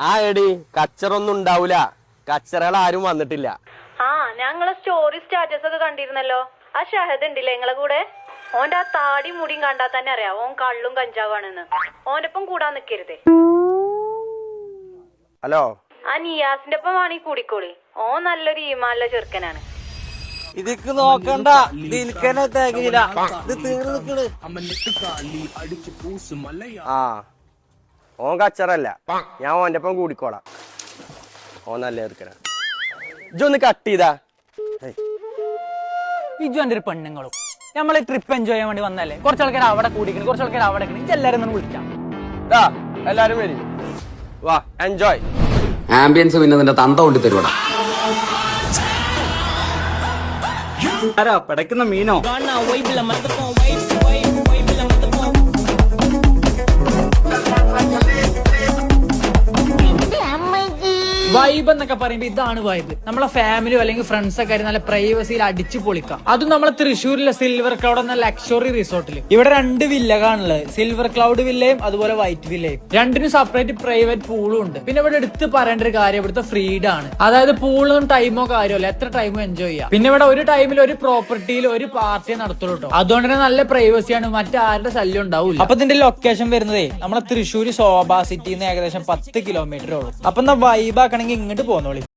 ആ എടി കച്ചറൊന്നും ഉണ്ടാവൂല. കച്ചറകൾ ആരും വന്നിട്ടില്ല. ആ ഞങ്ങളെ സ്റ്റോറി സ്റ്റാറ്റസ് ഒക്കെ കണ്ടിരുന്നല്ലോ. ആ ഷഹദ് ഉണ്ടല്ലേ നിങ്ങളെ കൂടെ? ഓന്റെ ആ താടി മുടിയും കണ്ടാ തന്നെ അറിയാം. ഓൻ കള്ളും കഞ്ചാവാണെന്ന്. ഓന്റെ ഒപ്പം കൂടാൻ നിക്കരുതേ. ഹലോ? ആ നിയാസിന്റെ ഒപ്പം വേണമെങ്കിൽ കൂടിക്കോളി. ഓൻ നല്ലൊരു ഈമാനുള്ള ചെറുക്കനാണ്. ഇതിക്ക് നോക്കണ്ട. ഇത് എനിക്കെന്നെ തേങ്ങയില്ല. ഇത് തീർന്നു നിക്കണ്. ആ. ഓൻ കച്ചറല്ല. ഞാൻ ഓന്റെ ഒപ്പം കൂടിക്കോളാം. ഓൻ നല്ല ചെറുക്കനാ ഇജൊന്ന് കട്ട് ചെയ്താ. ഇജു എന്റെ ഒരു പെണ്ണുങ്ങളും. നമ്മൾ ട്രിപ്പ് എൻജോയ് ചെയ്യാൻ വേണ്ടി വന്നല്ലേ കുറച്ച് ആൾക്കാർ അവിടെ കൂടിക്കണം കുറച്ച് ആൾക്കാർ അവിടെ ഇജ് എല്ലാരും ഒന്ന് വിളിക്കാം. ദാ എല്ലാരും വരി. വാ എൻജോയ് ആംബിയൻസ് പിന്നെ നിന്റെ തന്ത കൊണ്ട് തരുവടാ. ആരാ പടക്കുന്ന മീനോ? വൈബ് എന്നൊക്കെ പറയുമ്പോൾ ഇതാണ് വൈബ് നമ്മളെ ഫാമിലിയോ അല്ലെങ്കിൽ ഫ്രണ്ട്സ് ഒക്കെ ആയിട്ട് നല്ല പ്രൈവസിയിൽ അടിച്ചു പൊളിക്കാം. അതും നമ്മളെ തൃശ്ശൂരിലെ സിൽവർ ക്ലൗഡ് എന്ന ലക്ഷറി റിസോർട്ടിൽ ഇവിടെ രണ്ട് വില്ലകാണുള്ളത് സിൽവർ ക്ലൗഡ് വില്ലയും അതുപോലെ വൈറ്റ് വില്ലയും രണ്ടിനും സെപ്പറേറ്റ് പ്രൈവറ്റ് പൂളും ഉണ്ട്. പിന്നെ ഇവിടെ എടുത്ത് പറയേണ്ട ഒരു കാര്യം ഇവിടുത്തെ ഫ്രീഡം ആണ്. അതായത് പൂളൊന്നും ടൈമോ കാര്യമല്ല എത്ര ടൈമോ എൻജോയ് ചെയ്യാം. പിന്നെ ഇവിടെ ഒരു ടൈമിൽ ഒരു പ്രോപ്പർട്ടിയിൽ ഒരു പാർട്ടിയെ നടത്തുള്ളൂ കേട്ടോ അതുകൊണ്ട് തന്നെ നല്ല പ്രൈവസിയാണ് മറ്റാരുടെ ശല്യം ഉണ്ടാവില്ല. അപ്പൊ ഇതിന്റെ ലൊക്കേഷൻ വരുന്നതേ നമ്മളെ തൃശ്ശൂർ ശോഭ സിറ്റിന്ന് ഏകദേശം പത്ത് കിലോമീറ്റർ ഉള്ളൂ. അപ്പൊ എന്നാ വൈബ് ആക്കണമെങ്കിൽ ഇങ്ങോട്ട് പോന്നോളി.